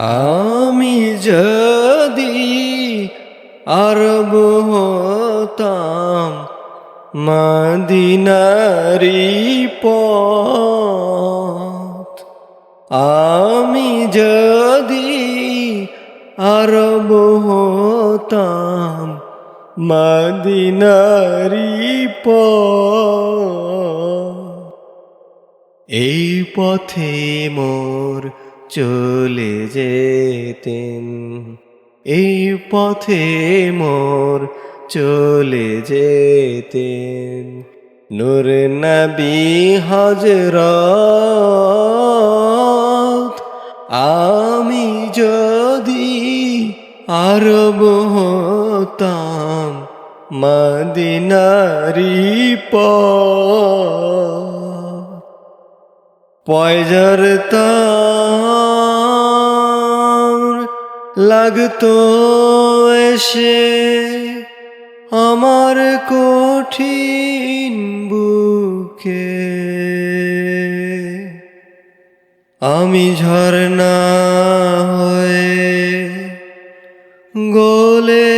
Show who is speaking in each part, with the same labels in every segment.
Speaker 1: আমি যদি আরব হতাম মদিনারি পথ, আমি যদি আরব হতাম মদিনারি পথ, এই পথে মোর চলে যেতেন। এই পথে মোর চলে যেতেন। নূর নবী হজরত আমি যদি আরব হতাম মদিনারি পথ পয়জর লাগতো এসে আমার কঠিন বুকে। আমি ঝরনা হয়ে গোলে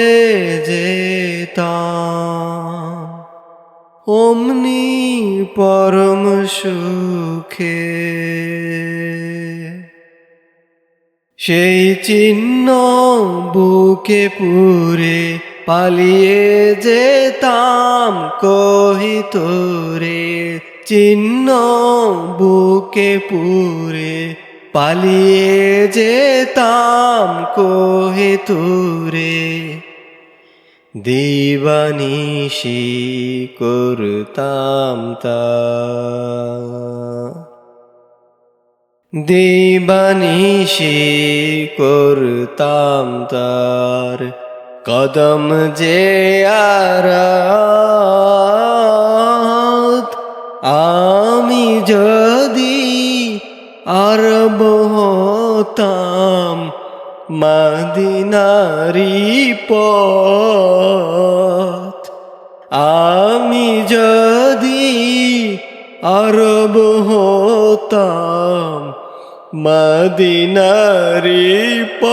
Speaker 1: যেতাম। অমনি পরম সুখে। সেই চিহ্ন বুকে পুরে পালিয়ে যেতাম কহিতরে চিহ্ন বুকে পুরে পালিয়ে যেতাম কহিতুরে দিবানিশি করতাম দিবানিশি করতাম তার কদম যে আরাত আমি যদি আরব হতাম মদিনারি পথ। আমি যদি আরব হতাম মদিনারি পথ।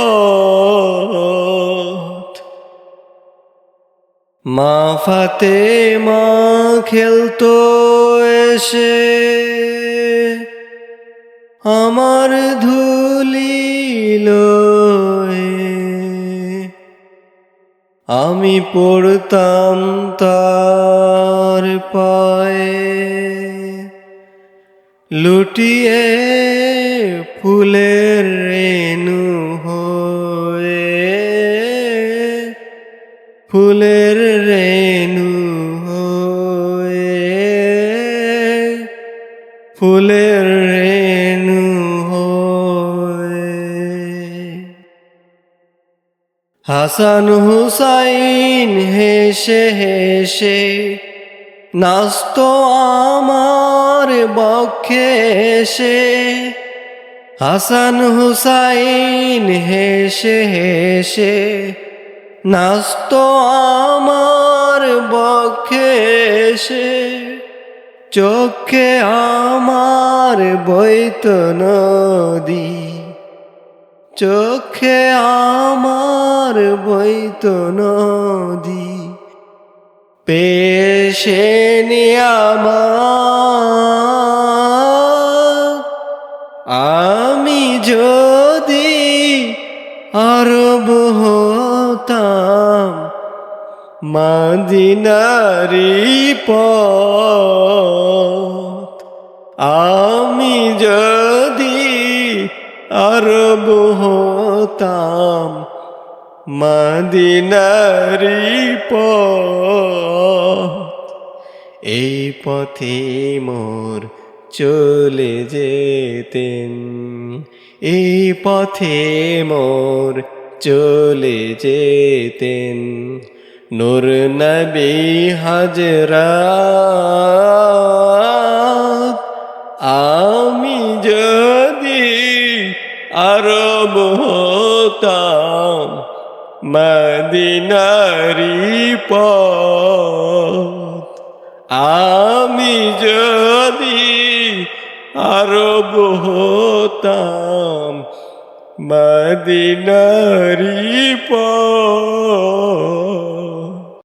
Speaker 1: মা ফাতে মা খেলতো এসে, আমার ধুলিল আমি পড়তাম তার পায়ে। লুটিয়ে ফুলের রেণু হয়ে ফুলের রেণু হয়ে ফুলের রেণু হাসান হুসাইন হেসে হেসে নাস্ত আমার বক্ষে এসে। হাসান হুসাইন হেসে হেসে নাস্ত আমার বক্ষে এসে। চোখে আমার বৈত নদী চোখে আমার বৈত নদী পেশে আমার। আমি যদি আরব হতাম মদিনারি পথ আমি যদি হতাম পথ। এই পথে মোর চলে যেতেন। এই পথে মোর চলে যেতেন। নূর নবী হাজরা হতাম মদিনারি পথ। আমি যদি আরব হতাম মদিনারি পথ।